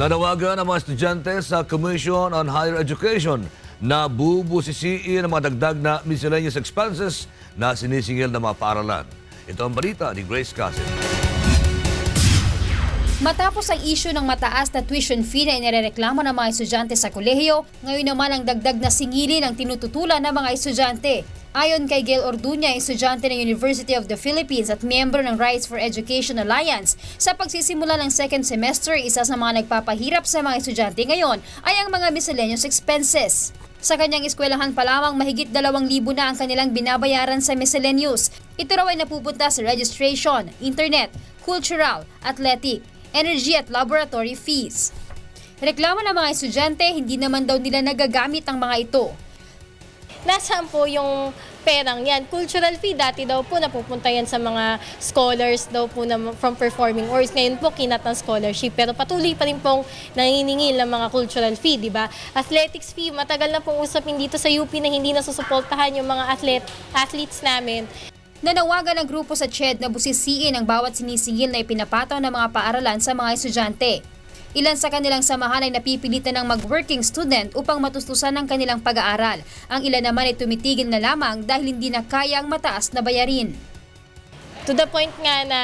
Nanawagan ang mga estudyante sa Commission on Higher Education na bubusisiin ang mga dagdag na miscellaneous expenses na sinisingil ng mga paaralan. Ito ang balita ni Grace Casin. Matapos ang issue ng mataas na tuition fee na inireklamo ng mga estudyante sa kolehiyo, ngayon naman ang dagdag na singilin ang tinututulan ng mga estudyante. Ayon kay Gail Orduña, estudyante ng University of the Philippines at miyembro ng Rights for Education Alliance, sa pagsisimula ng second semester, isa sa mga nagpapahirap sa mga estudyante ngayon ay ang mga miscellaneous expenses. Sa kanyang eskwelahan pa lamang mahigit 2,000 na ang kanilang binabayaran sa miscellaneous. Ito raw ay napupunta sa registration, internet, cultural, athletic, energy at laboratory fees. Reklamo ng mga estudyante, hindi naman daw nila nagagamit ang mga ito. Nasaan po yung perang yan. Cultural fee, dati daw po napupunta yan sa mga scholars daw po na from performing arts. Ngayon po kinat ng scholarship. Pero patuloy pa rin pong nanginingil ng mga cultural fee, di ba? Athletics fee, matagal na pong usapin dito sa UP na hindi nasusuportahan yung mga athlete, athletes namin. Nanawagan ang grupo sa CHED na busisiin ang bawat sinisingil na ipinapataw ng mga paaralan sa mga estudyante. Ilan sa kanilang samahan ay napipilitan ng mag-working student upang matustusan ang kanilang pag-aaral. Ang ilan naman ay tumitigil na lamang dahil hindi na kaya ang mataas na bayarin. To the point nga na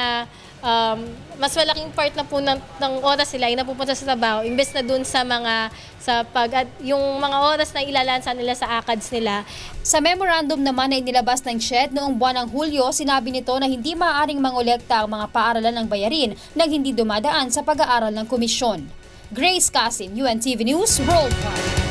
um, mas malaking part na po ng, ng oras sila ay napupunta sa trabaho imbes na dun sa mga sa pag at yung mga oras na ilalansa nila sa ACADS nila Sa memorandum naman na inilabas ng CHED noong buwan ng Hulyo, sinabi nito na hindi maaaring mangolekta ang mga paaralan ng bayarin nang hindi dumadaan sa pag-aaral ng komisyon. Grace Casin, UNTV News, Worldwide.